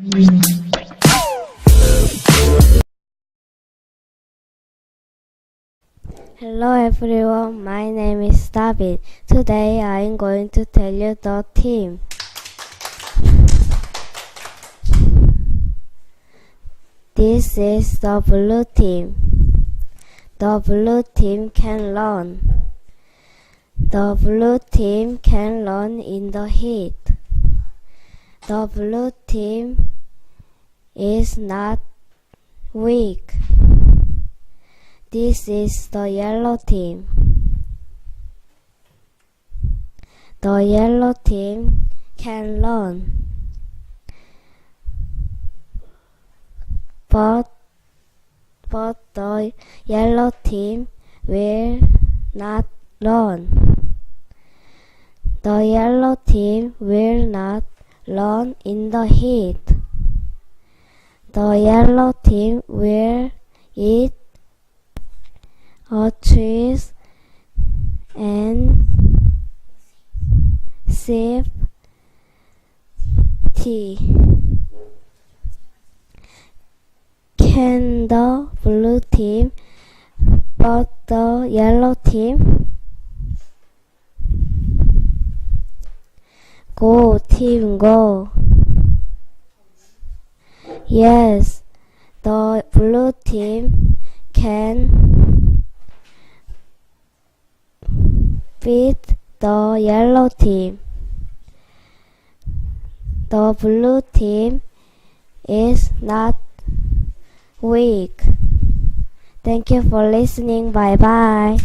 Hello everyone, my name is David. Today I am going to tell you the team. This is the blue team. The blue team can run. The blue team can run in the heat. The blue team is not weak. This is the yellow team. The yellow team can run. But but the yellow team will not run. The yellow team will not run in the heat. The yellow team will eat a trees and sip tea. Can the blue team but the yellow team? Go team go. Yes, the blue team can beat the yellow team. The blue team is not weak. Thank you for listening. Bye bye.